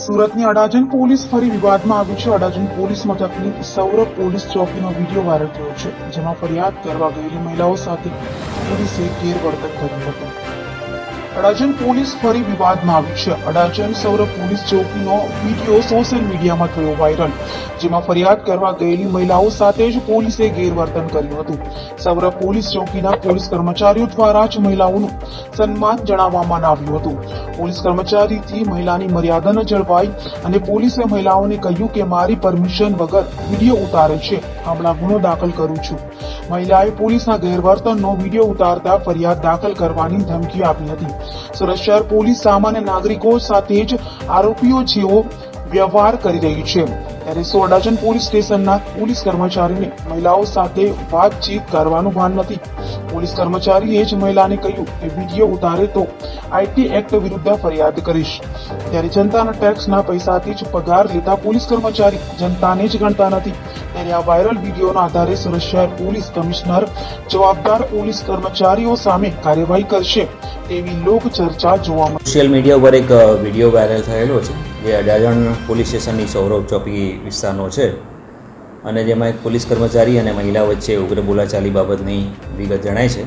સુરતની અડાજણ પોલીસ ફરી વિવાદમાં આવી છે. અડાજણ પોલીસ મથકની સૌરભ પોલીસ ચોકીનો વીડિયો વાયરલ થયો છે, જેમાં ફરિયાદ કરવા ગયેલી મહિલાઓ સાથે પોલીસે ગેરવર્તન કર્યું હતું. અડાજણ પોલીસ ફરી વિવાદમાં આવી છે. અડાજણ સૌરભ પોલીસ ચોકીનો વીડિયો સોશિયલ મીડિયામાં થયો વાયરલ, જેમાં ફરિયાદ કરવા ગયેલી મહિલાઓ સાથે જ પોલીસે ગેરવર્તન કર્યું હતું. સૌરભ પોલીસ ચોકીના પોલીસ કર્મચારીઓ દ્વારા જ મહિલાઓનું સન્માન જણાવવામાં આવ્યું હતું. પોલીસ કર્મચારીથી મહિલાની મર્યાદા ન જળવાઈ અને પોલીસે મહિલાઓને કહ્યું કે મારી પરમિશન વગર વીડિયો ઉતારે છે. હમણાં ગુનો દાખલ કરું છું. મહિલાએ પોલીસના ગેરવર્તનનો વીડિયો ઉતારતા ફરિયાદ દાખલ કરવાની ધમકી આપી હતી. સુરત શહેર પોલીસ સામાન્ય નાગરિકો સાથે જ આરોપીઓ જેવો વ્યવહાર કરી રહી છે. ત્યારે સોડાજન પોલીસ સ્ટેશનના પોલીસ કર્મચારીને મહિલાઓ સાથે વાતચીત કરવાનું ભાન નથી. પોલીસ કર્મચારીએ જ મહિલાને કહ્યું કે વીડિયો ઉતારે તો આઈટી એક્ટ વિરુદ્ધ ફરિયાદ કરીશ. ત્યારે જનતાના ટેક્સના પૈસાથી જ પગાર લેતા પોલીસ કર્મચારી જનતાને જ ગણતા નથી. ત્યારે આ વાયરલ વિડીયોના આધારે સુરત પોલીસ કમિશનર, જવાબદાર પોલીસ કર્મચારીઓ સામે કાર્યવાહી કરશે તેવી લોક ચર્ચા જોવા મળી. સોશિયલ મીડિયા ઉપર એક વીડિયો વાયરલ થયેલો છે, જે અડાજણ પોલીસ સ્ટેશનની સૌરભ ચોકી વિસ્તારનો છે. અને જેમાં એક પોલીસ કર્મચારી અને મહિલા વચ્ચે ઉગ્ર બોલાચાલી બાબતની વિગત જણાય છે.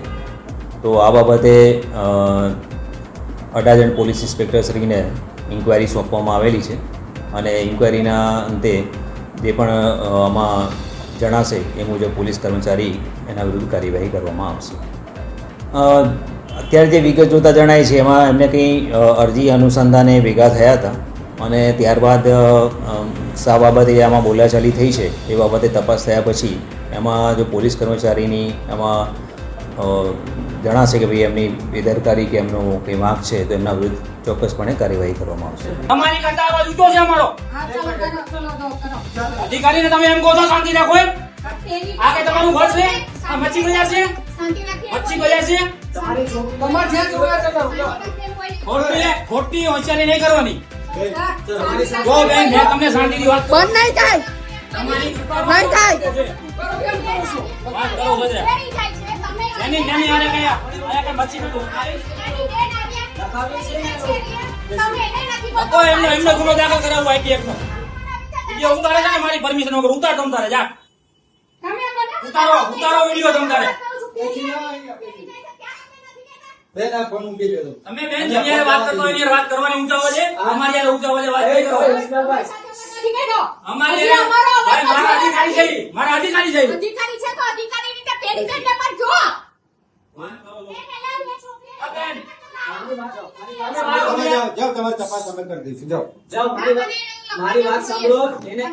તો આ બાબતે અડાજણ પોલીસ ઇન્સ્પેક્ટરશ્રીને ઇન્ક્વાયરી સોંપવામાં આવેલી છે. અને ઇન્ક્વાયરીના અંતે જે પણ આમાં જણાશે એ મુજબ પોલીસ કર્મચારી એના વિરુદ્ધ કાર્યવાહી કરવામાં આવશે. અત્યારે જે વિગત જોતા જણાય છે, એમાં એમને કંઈ અરજી અનુસંધાને ભેગા થયા હતા અને ત્યારબાદ શા બાબતે આમાં બોલાચાલી થઈ છે એ બાબતે તપાસ થયા પછી એમાં જો પોલીસ કર્મચારીની એમાં જણાશે કે ભાઈ એમની બેદરકારી કે એમનો કંઈ વાંક છે, તો એમના વિરુદ્ધ ચોક્કસપણે કાર્યવાહી કરવામાં આવશે. અમારી કરતા છે અમારો. અધિકારીને તમે એમ કહો છો શાંતિ રાખો એમ. આ કે તમારું ઘર છે? આ મચ્છી બજાર છે? મચ્છી બજાર છે? ખોટી ખોટી હોશિયારી નહીં કરવાની. જો બેન મેં તમને શાંતિની વાત. બંધ નહીં થાય. તમારી નહીં થાય. વાત કરો બધા. એની નાની આને કયા આયા. કે મચ્છી બધું તો એમનો એમનો ગુનો દાખલ કરાવવો આઈપીએફ નો. વીડિયો ઉતારે છે ને મારી પરમિશન વગર ઉતાર તમ તારે જા. ઉતારો ઉતારો વીડિયો તમ તારે. બેન. આ ફોન મૂકી દેજો તમે બેન જેની વાત કરતો હોય એની વાત કરવાની ઊંચા છે અમારી યાર ઊંચા છે વાત કરો અમારી મારા અધિકારી છે મારા અધિકારી છે અધિકારી છે તો અધિકારી રીતે પેડી કરીને પર જો આ બેન, તમે જાઓ તમારી તપાસ અમે કરી દઈશું જાઓ જાઓ મારી વાત સાંભળો એના